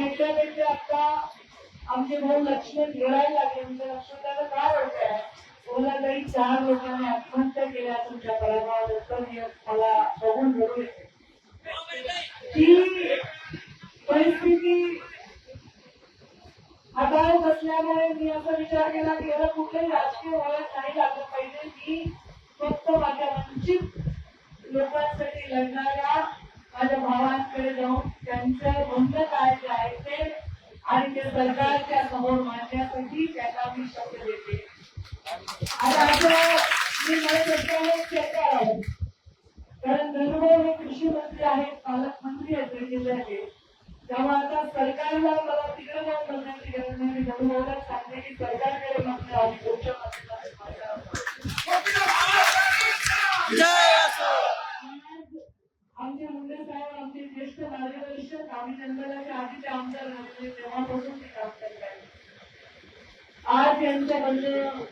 मला भेटल्या आता आमचे भाऊ लक्ष्मण घेरायला लागले म्हणजे लक्ष्मणाला काय होत आहे मला काही चार लोकांनी आत्महत्या केल्या तुमच्या पराभवानंतर हे मला बघून घडून येते ती परिस्थिती हाताळत असल्यामुळे मी असा विचार केला की याला कुठलंही राजकीय वळण नाही लागलं पाहिजे. मी फक्त माझ्या वंचित लोकांसाठी लढणाऱ्या माझ्या भावांकडे जाऊन त्यांचं म्हणणं काय ते सरकारच्या समोर मांडण्यासाठी त्यांना मी शब्द देते. आता मी म्हणत असल्यामुळे आहे कारण धनुभाऊ हे कृषी मंत्री आहेत पालकमंत्री आहेत जिल्ह्याचे तेव्हा आता सरकारला मला तिकडे जाऊन बघण्याची गरज नाही. मी धनुभाऊला सांगते की सरकारकडे मात्र आम्ही तुमच्या आम्ही जन्मल्याच्या आधी आमदार झालेले तेव्हापासून ते काम करत आहेत. आज यांच्याकडनं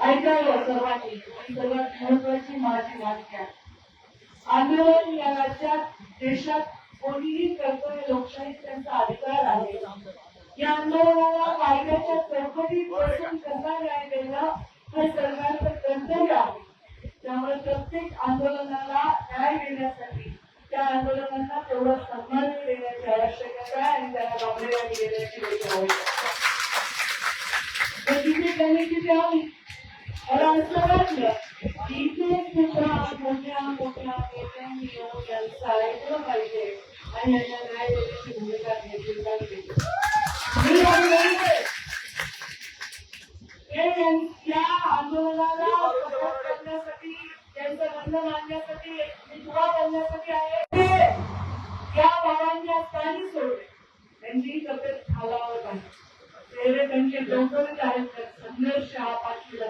ऐकावं सर्वांनी आणि सर्वात महत्वाची माझी भूमिका आंदोलन या राज्यात देशात कोणीही करतो हे लोकशाही त्यांचा अधिकार आहे. या आंदोलनाला कायद्याच्या चौकटीत बसून कसा न्याय देणं हे सरकारचं कर्तव्य आहे. त्यामुळे प्रत्येक आंदोलनाला न्याय देण्यासाठी त्या आंदोलनांना तेवढं सन्मान देण्याची आवश्यकता आहे आणि त्याला गांभीर्याने देण्याची आवश्यकता म्हणजे तिथे त्यांनी तिथे आली मला असं वाटलं की इथे सुद्धा मोठ्या मोठ्या नेत्यांनी येऊन यांचं ऐकलं पाहिजे. आणि यांना न्याय देण्याची तेवढे त्यांचे संघर्ष हा पाठीला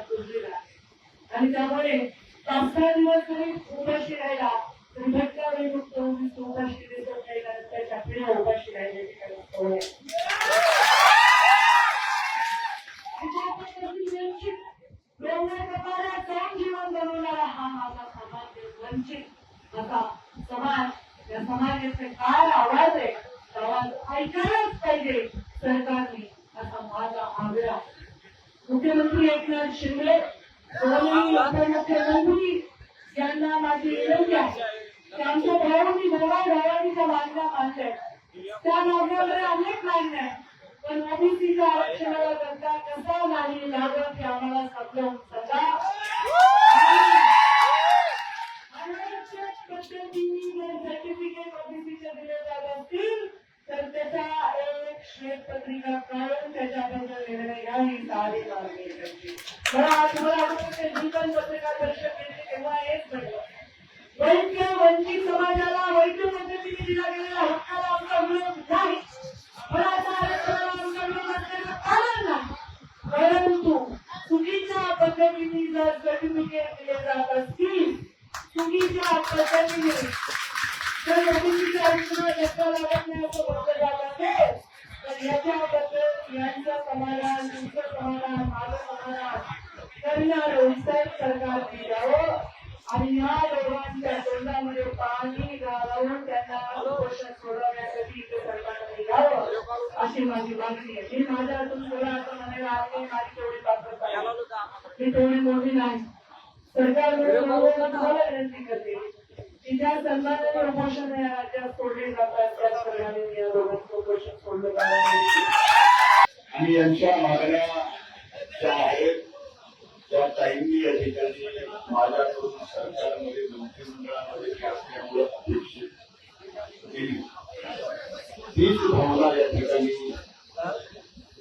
आणि त्यामुळे पाच सहा दिवस जरी उपाशी राहिला तरी घटना विमुक्त ओबीसी उपाशी दिसत नाही कारण त्याच्या पिढ्या उपाशी राहिल्याची काही जीवन बनवणारा हा माझा समाज आहे. वंचित आता समाज या समाजाचे काय आवाज आहे आवाज ऐकायलाच पाहिजे सरकारने आग्रा मुख्यमंत्री एकनाथ शिंदे दोन्ही उपमुख्यमंत्री यांना माझी विनंती आहे. की आमच्या भावांनी भरवा भावांनी ज्या मागण्या त्या मागण्यामध्ये अनेक मान्य आहे पण ओबीसीच्या आरक्षणाला करता कसा नाही लागत हे आम्हाला समजावून सांगा. सर्टिफिकेट ओबीसीचे दिले जात असतील तर त्याचा एक श्वेत पत्रिका काढून त्याच्याबद्दल निर्णय घ्या ही साधी मागणी आहे त्यांची. मला तुम्हाला जीवन परिषद घेतली तेव्हा हेच वैद्य वंचित समाजाला वैद्य पद्धतीने दिला गेलेला हक्काला आमचा विरोध नाही. आरक्षणाला आमचा विरोध कारण नाही. परंतु चुकीच्या पद्धतीने जर सर्टिफिकेट दिले जात असतील चुकीच्या पद्धतीने जर ओबीसीच्या आरक्षणाला धक्का लागत नाही असं म्हटलं जात असेल तर याच्याबद्दल तुमचं समाधान माझं समाधान करणारं उत्तर सरकारने द्यावं आणि या दोघांच्या तोंडामध्ये घालून त्यांना उपोषण सोडवण्यासाठी इथे सरकारने द्यावं अशी माझी मागणी आहे. मी माझ्या हातून थोडा असं म्हणायला आहे माझी तेवढी ताकद आहे. मी तेवढी मोठी नाही. सरकारकडे तुम्हाला विनंती करते. की ज्या सन्मानाने उपोषण या राज्यात सोडले जातात त्याच प्रमाणे या दोघांचं उपोषण सोडलं आणि यांच्या मागण्या ज्या आहेत त्या टाईमली या ठिकाणी माझ्याकडून सरकारमध्ये मंत्रिमंडळामध्ये ते असल्यामुळे अपेक्षित केली मी सुद्धा मला या ठिकाणी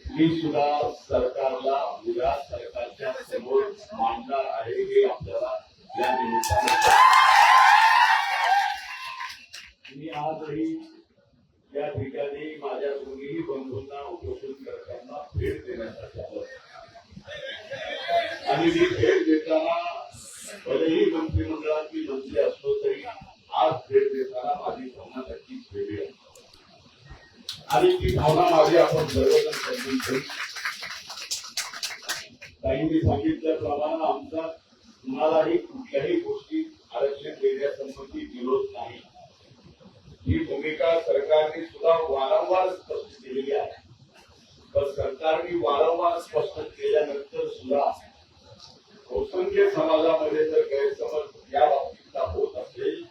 मी सुद्धा सरकारला उद्या सरकारच्या समोर मांडणार आहे हे आपल्याला या निमित्ताने मी आजही या ठिकाणी माझ्या दोन्ही बंधूंना उपोषण करताना भेट देण्यासाठी आलो. आणि मी भेट देताना भलेही मंत्रिमंडळात मी मंत्री असलो तरी आज भेट देताना माझी भावना नक्कीच वेगळी आहे आणि ती भावना माझी आपण सर्वजण समजून घेऊ ताईंनी सांगितल्याप्रमाणे आमचा कुणालाही कुठल्याही गोष्टी आरक्षण देण्यासंबंधी विरोध नाही. ही भूमिका सरकारने सुद्धा वारंवार स्पष्ट केलेली आहे. पण सरकारने वारंवार स्पष्ट केल्यानंतर सुद्धा बहुसंख्य समाजामध्ये जर गैरसमज या बाबतीतला होत असेल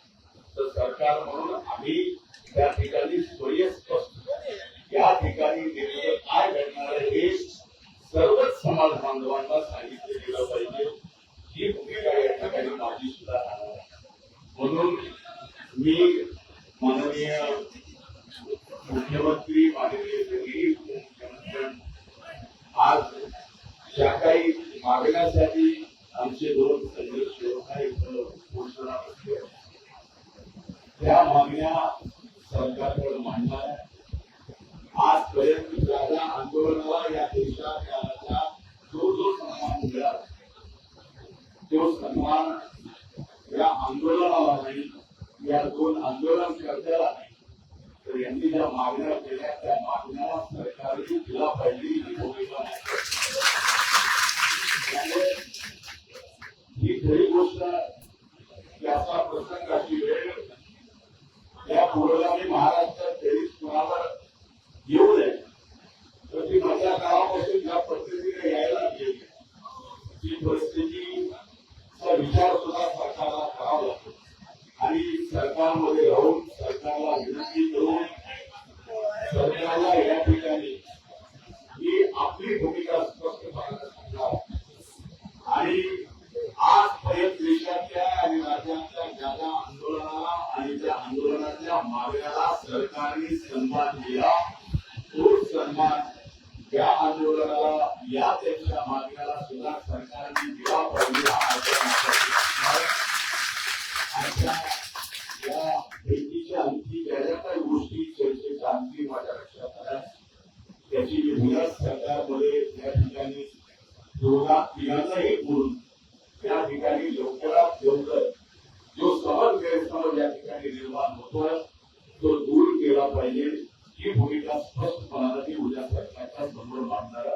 तर सरकार म्हणून आम्ही त्या ठिकाणी स्वयं या ठिकाणी नेमकं काय घडणार आहे हे सर्वच समाज बांधवांना सांगितलं गेलं पाहिजे ही भूमिका या ठिकाणी माझी सुद्धा राहणार आहे. म्हणून मी माननीय मुख्यमंत्री माननीय दोन्ही उपमुख्यमंत्र्यांना आज ज्या काही मागण्यासाठी आमचे दोन संघर्ष इथं घोषणा त्या मागण्या सरकारकडे मांडणार आहे. आजपर्यंत ज्या आंदोलनाला या देशात याला जो जो सन्मान मिळाला तो सन्मान या आंदोलनाला नाही या दोन आंदोलन करताना तर यांनी ज्या मागण्या केल्या त्या मागण्या सरकारने दिला पाहिजे ही भूमिका नाही. त्यामुळे ही खरी गोष्ट आहे की असा प्रसंग अशी वेळ या पुरोगामी महाराष्ट्रात कधीच कुणावर येऊ नये तर ती माझ्या काळापासून ज्या पद्धतीने यायला लागली ती परिस्थितीचा विचार सुद्धा सरकारला करावा लागतो आणि सरकारमध्ये राहून सरकारला विनंती करून सरकारला या ठिकाणी ही आपली भूमिका स्पष्टपणे सांगणार आणि आजपर्यंत देशातल्या आणि राज्यातल्या ज्या ज्या आंदोलनाला आणि त्या आंदोलनाच्या मागण्याला सरकारने सन्मान दिला या भेटीच्या आणखी ज्या ज्या काही गोष्टी चर्चेच्या आणखी माझ्या लक्षात आल्या त्याची मुदत सरकारमध्ये या ठिकाणी गुण त्या ठिकाणी लवकरात लवकर जो समज गैरसमज या ठिकाणी निर्माण होतोय तो दूर केला पाहिजे. ही भूमिका स्पष्टपणाने उद्या सरकारच्या समोर मांडणार